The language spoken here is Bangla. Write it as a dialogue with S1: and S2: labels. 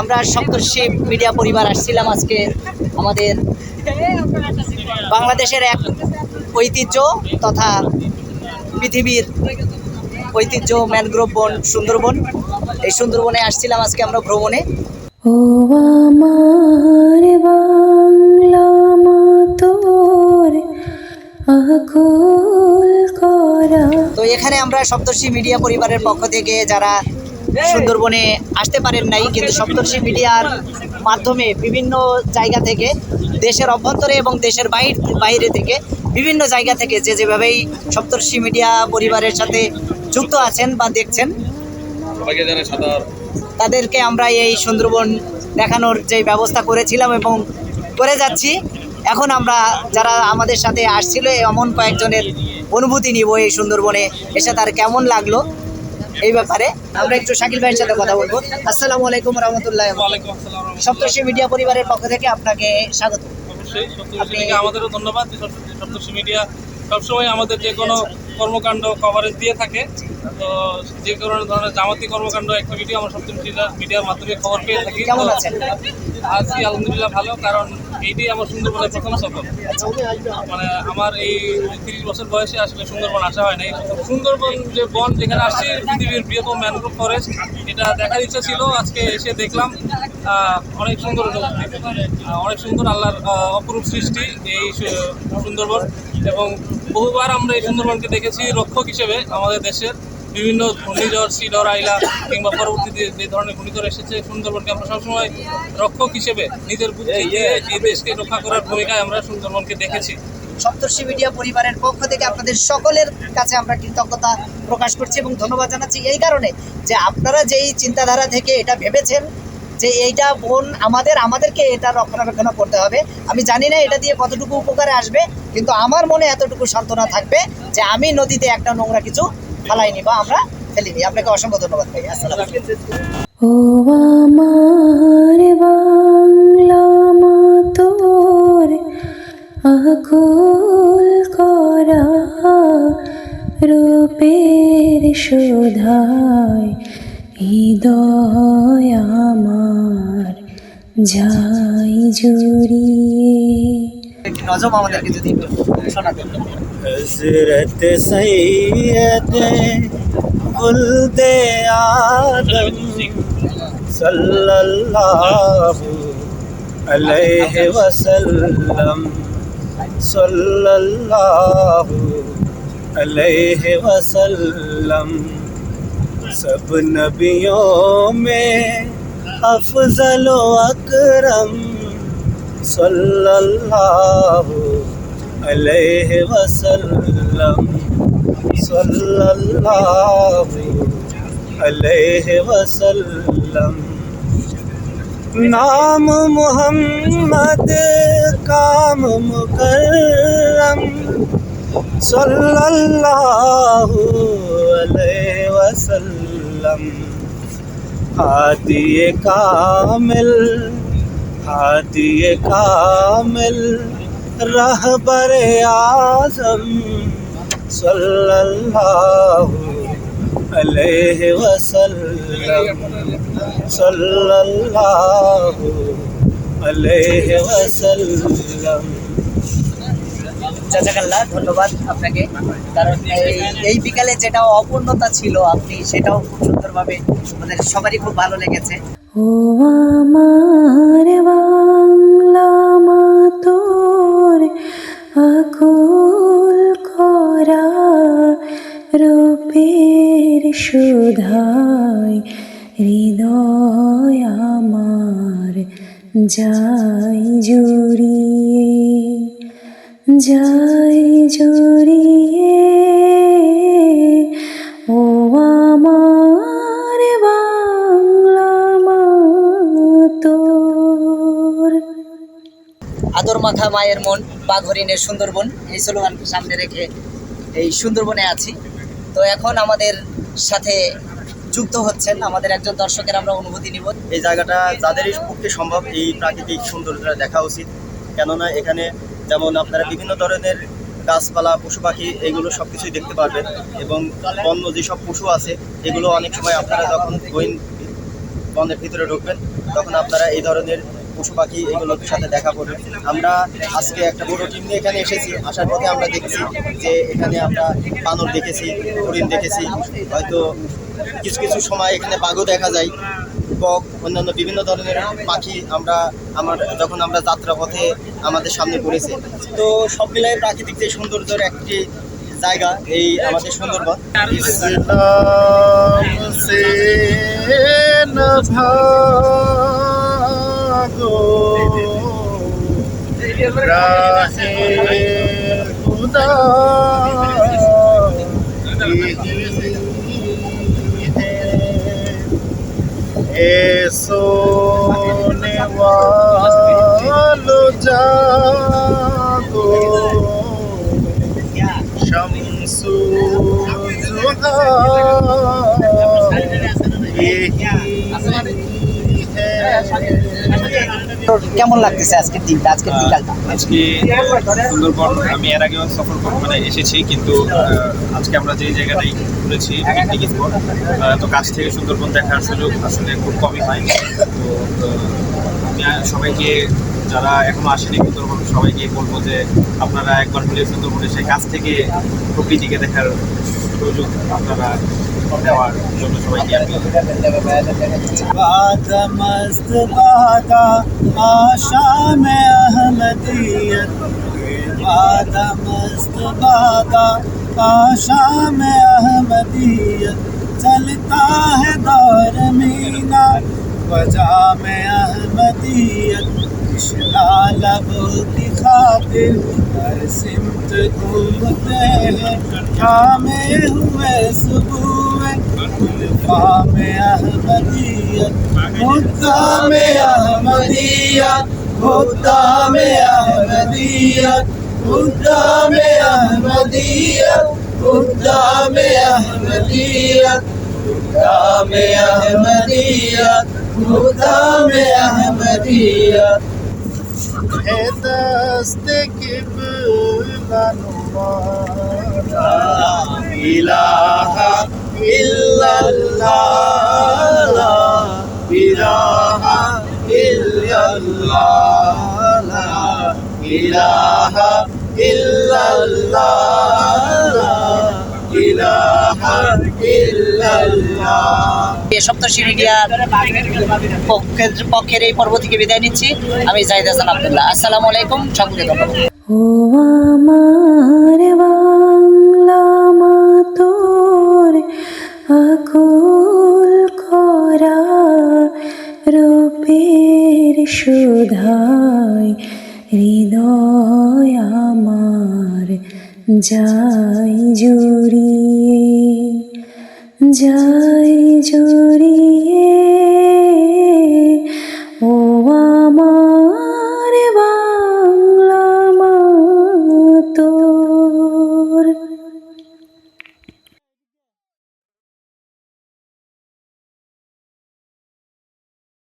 S1: আমরা সপ্তর্ষি মিডিয়া পরিবার আসছিলাম আজকে আমাদের বাংলাদেশের এক ঐতিহ্য তথা পৃথিবীর ঐতিহ্য ম্যানগ্রোভ বন সুন্দরবন। এই সুন্দরবনে আসছিলাম আজকে আমরা ভ্রমণে।
S2: ও আমার বাংলা মা তোর আকুল করা।
S1: তো এখানে আমরা সপ্তর্ষি মিডিয়া পরিবারের পক্ষ থেকে যারা সুন্দরবনে আসতে পারেন নাই কিন্তু সপ্তর্ষি মিডিয়ার মাধ্যমে বিভিন্ন জায়গা থেকে দেশের অভ্যন্তরে এবং দেশের বাইর বাইরে থেকে বিভিন্ন জায়গা থেকে যে যেভাবেই সপ্তর্ষি মিডিয়া পরিবারের সাথে যুক্ত আছেন বা দেখছেন তাদেরকে আমরা এই সুন্দরবন দেখানোর যে ব্যবস্থা করেছিলাম এবং করে যাচ্ছি। এখন আমরা যারা আমাদের সাথে আসছিল এমন কয়েকজনের অনুভূতি নিব এই সুন্দরবনে এসে তার কেমন লাগল। এই ব্যাপারে আমরা একটু শাকিল ভাইয়ের সাথে কথা বলব। আসসালামু আলাইকুম রহমতুল্লাহ সপ্তর্ষি মিডিয়া পরিবারের পক্ষ থেকে আপনাকে স্বাগত।
S3: অবশ্যই আমাদেরও ধন্যবাদ। সপ্তর্ষি মিডিয়া সবসময় আমাদের যে কোনো কর্মকাণ্ড কভারেজ দিয়ে থাকে। তো যে কোনো ধরনের জামাতি কর্মকাণ্ড অ্যাক্টিভিটি আমরা সপ্তর্ষি মিডিয়া- মিডিয়ার মাধ্যমে খবর পেয়ে থাকি।
S1: কেমন আছেন?
S3: আছি আলহামদুলিল্লাহ ভালো। কারণ এইটাই আমার সুন্দরবনের প্রথম সফর। মানে আমার এই তিরিশ বছর বয়সে আসলে সুন্দরবন আসা হয় নাই। সুন্দরবন যে বন যেখানে আসছি, পৃথিবীর বৃহত্তম ম্যানগ্রোভ ফরেস্ট এটা দেখার ইচ্ছা ছিল, আজকে এসে দেখলাম অনেক সুন্দর অনেক সুন্দর আল্লাহর অপরূপ সৃষ্টি এই সুন্দরবন। এবং বহুবার আমরা এই সুন্দরবনকে দেখেছি রক্ষক হিসেবে আমাদের দেশের। বিভিন্ন ঘূর্ণিঝড় সিডর আইলা কিংবা পরবর্তীতে যে ধরনের ঘূর্ণিঝড় এসেছে সুন্দরবনকে আমরা সবসময় রক্ষক হিসেবে নিজের বুদ্ধি দিয়ে এই দেশকে রক্ষা করার ভূমিকায় আমরা সুন্দরবনকে দেখেছি।
S1: সপ্তর্ষি মিডিয়া পরিবারের পক্ষ থেকে আপনাদের সকলের কাছে আমরা কৃতজ্ঞতা প্রকাশ করছি এবং ধন্যবাদ জানাচ্ছি। এই কারণে যে আপনারা যেই চিন্তাধারা থেকে এটা ভেবেছেন যে এইটা বোন আমাদের আমাদেরকে এটা রক্ষণাবেক্ষণ করতে হবে আমি জানি না এটা দিয়ে কতটুকু উপকারে আসবে কিন্তু আমার মনে এতটুকু সান্ত্বনা থাকবে যে আমি নদীতে একটা নোংরা কিছু ফালাইনি বা আমরা ফেলিনি আপনাকে অসংখ্য ধন্যবাদ ভাই। আসসালাম
S2: ও আমার বাংলা মা তোর আকুল করা রূপের শোধায় হৃদয় আমার যাই জুড়িয়ে।
S1: নজম আমাদেরকে যদি শোনাতেন।
S4: حضرت سید گلد آدم صلی اللہ علیہ وسلم صلی اللہ علیہ وسلم سب نبیوں میں افضل و اکرم صلی اللہ علیہ وسلم. صلی اللہ علیہ وسلم. نام محمد کام مکرم. صلی اللہ علیہ وسلم. ہادی کامل ہادی کامل. रहबर आजम सल्लल्लाहु अलैहि वसल्लम सल्लल्लाहु अलैहि वसल्लम
S1: জাজাকাল্লাহ ধন্যবাদ আপনাকে কারণ এই এই বিকালে যেটা অপূর্ণতা ছিল আপনি সেটাও খুব সুন্দরভাবে আমাদের সবারই খুব ভালো লেগেছে
S2: ও আমার সুধায় হৃদয় আমার যাই জুড়িয়ে যাই জুড়িয়ে। ও আমার বাংলা
S1: আদর মাখা মায়ের মন বাঘরিনের সুন্দরবন, এই স্লোগানকে সামনে রেখে এই সুন্দরবনে আছি। তো এখন আমাদের সাথে যুক্ত হচ্ছেন। আমাদের একজন দর্শকের আমরা অনুভূতি নিব।
S5: এই জায়গাটা যাদেরই পক্ষে সম্ভব এই প্রাকৃতিক সৌন্দর্যটা দেখা উচিত। কেননা এখানে যেমন আপনারা বিভিন্ন ধরনের গাছপালা, পশু পাখি, এগুলো সব কিছুই দেখতে পারবেন এবং বন্য যেসব পশু আছে, এগুলো অনেক সময় আপনারা যখন বইন বনের ভিতরে ঢুকবেন, তখন আপনারা এই ধরনের পশু পাখি এগুলোর সাথে দেখা করবে আমরা আজকে একটা বড় টিম নিয়ে এখানে এসেছি। আসার পথে আমরা দেখছি যে এখানে আমরা বানর দেখেছি, হরিণ দেখেছি। হয়তো কিছু কিছু সময় এখানে বাঘও দেখা যায়। বক, অন্যান্য বিভিন্ন ধরনের পাখি আমরা আমার যখন আমরা যাত্রা পথে আমাদের সামনে পড়েছে। তো সব মিলাই প্রাকৃতিক যে সৌন্দর্যের একটি জায়গা এই আমাদের সুন্দরবন।
S4: न भागो राहे खुदा यही है ए सोने वालो जागो शमसु जुहा यही है
S1: কেমন লাগতেছে আজকের দিনটা আজকের বিকালটা
S6: আজকে সুন্দরবন আমি এর আগেও সফর করে মানে এসেছি কিন্তু আজকে আমরা যে জায়গাটাই ঘুরেছি তো কাছ থেকে সুন্দরবন দেখার সুযোগ আসলে খুব কমই হয়। তো আমি সবাইকে যারা এখনও আসেনি সুন্দরবন সবাইকে বলব যে আপনারা একবার হলে সুন্দরবন এসে কাছ থেকে প্রকৃতিকে দেখার সুযোগ আপনারা بات مست بادا آشا
S4: میں احمدیت بات مست بادا آشا میں احمدیت، چلتا ہے دور مینا अहमदियत चलता है दौर मीना वजह में अहमदियत इशला लबों की खातिर हर सिमत घूमते हैं थामे हुए सुबह उल्फा में अहमदियत मुद्दा में अहमदियत मुद्दा में अहमदियत मुद्दा में अहमदियत मुद्दा में अहमदियत मुद्दा में अहमदियत मुद्दा में अहमदियत है दस्त किबला नुमारा इलाहा इल्लल्लाह ला इलाहा इल्लल्लाह ला इलाहा इल्लल्लाह
S1: পক্ষের এই পর্ব থেকে বিদায় নিচ্ছি। আমি জাহিদ হাসান আবদুল্লাহ। আসসালামু আলাইকুম। সকলকে ধন্যবাদ।
S2: হৃদয় আমার যাই জুড়িয়ে। যাই জড়িয়ে